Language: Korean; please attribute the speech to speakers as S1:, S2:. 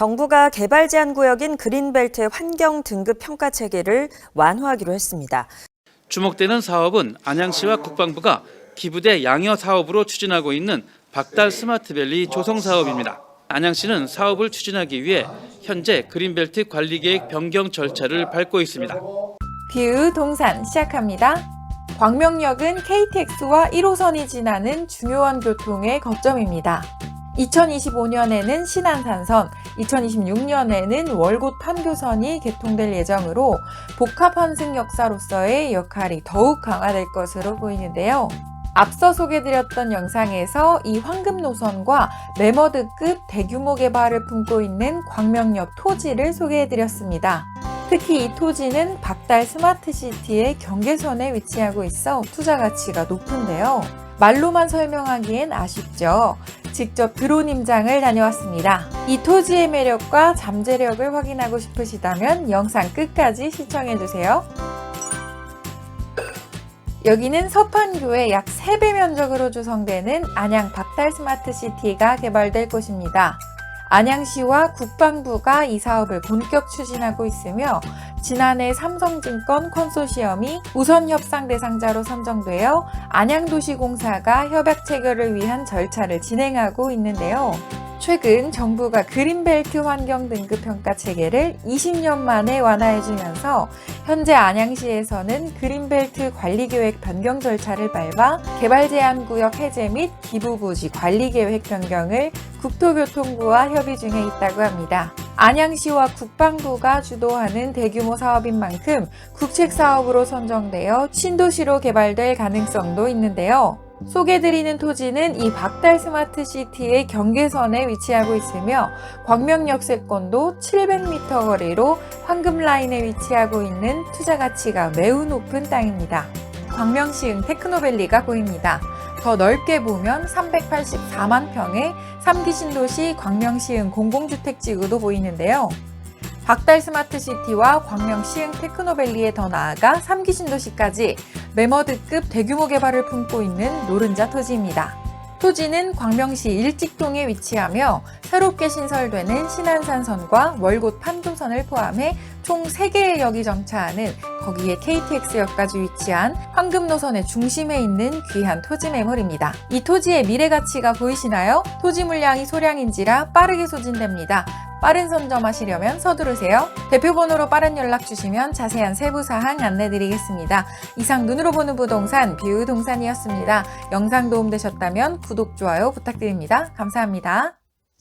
S1: 정부가 개발 제한 구역인 그린벨트의 환경 등급 평가 체계를 완화하기로 했습니다.
S2: 주목되는 사업은 안양시와 국방부가 기부대 양여 사업으로 추진하고 있는 박달 스마트밸리 조성 사업입니다. 안양시는 사업을 추진하기 위해 현재 그린벨트 관리 계획 변경 절차를 밟고 있습니다.
S3: 뷰 동산 시작합니다. 광명역은 KTX와 1호선이 지나는 중요한 교통의 거점입니다. 2025년에는 신안산선, 2026년에는 월곶 판교선이 개통될 예정으로 복합 환승 역사로서의 역할이 더욱 강화될 것으로 보이는데요. 앞서 소개드렸던 영상에서 이 황금 노선과 메머드급 대규모 개발을 품고 있는 광명역 토지를 소개해드렸습니다. 특히 이 토지는 박달 스마트시티의 경계선에 위치하고 있어 투자 가치가 높은데요. 말로만 설명하기엔 아쉽죠. 직접 드론 임장을 다녀왔습니다. 이 토지의 매력과 잠재력을 확인하고 싶으시다면 영상 끝까지 시청해주세요. 여기는 서판교의 약 3배 면적으로 조성되는 안양 박달 스마트시티가 개발될 곳입니다. 안양시와 국방부가 이 사업을 본격 추진하고 있으며 지난해 삼성증권 컨소시엄이 우선 협상 대상자로 선정되어 안양도시공사가 협약 체결을 위한 절차를 진행하고 있는데요. 최근 정부가 그린벨트 환경 등급 평가 체계를 20년 만에 완화해주면서 현재 안양시에서는 그린벨트 관리계획 변경 절차를 밟아 개발 제한 구역 해제 및 기부 부지 관리 계획 변경을 국토교통부와 협의 중에 있다고 합니다. 안양시와 국방부가 주도하는 대규모 사업인 만큼 국책 사업으로 선정되어 신도시로 개발될 가능성도 있는데요. 소개드리는 토지는 이 박달 스마트 시티의 경계선에 위치하고 있으며 광명역세권도 700m 거리로 황금라인에 위치하고 있는 투자 가치가 매우 높은 땅입니다. 광명시흥 테크노밸리가 보입니다. 더 넓게 보면 384만 평의 3기 신도시 광명시흥 공공주택지구도 보이는데요. 박달 스마트시티와 광명 시흥 테크노밸리에 더 나아가 3기 신도시까지 메머드급 대규모 개발을 품고 있는 노른자 토지입니다. 토지는 광명시 일직동에 위치하며 새롭게 신설되는 신안산선과 월곶 판교선을 포함해 총 3개의 역이 정차하는 거기에 KTX역까지 위치한 황금노선의 중심에 있는 귀한 토지 매물입니다. 이 토지의 미래 가치가 보이시나요? 토지 물량이 소량인지라 빠르게 소진됩니다. 빠른 선점하시려면 서두르세요. 대표번호로 빠른 연락 주시면 자세한 세부 사항 안내드리겠습니다. 이상 눈으로 보는 부동산 뷰 동산이었습니다. 영상 도움되셨다면 구독, 좋아요 부탁드립니다. 감사합니다.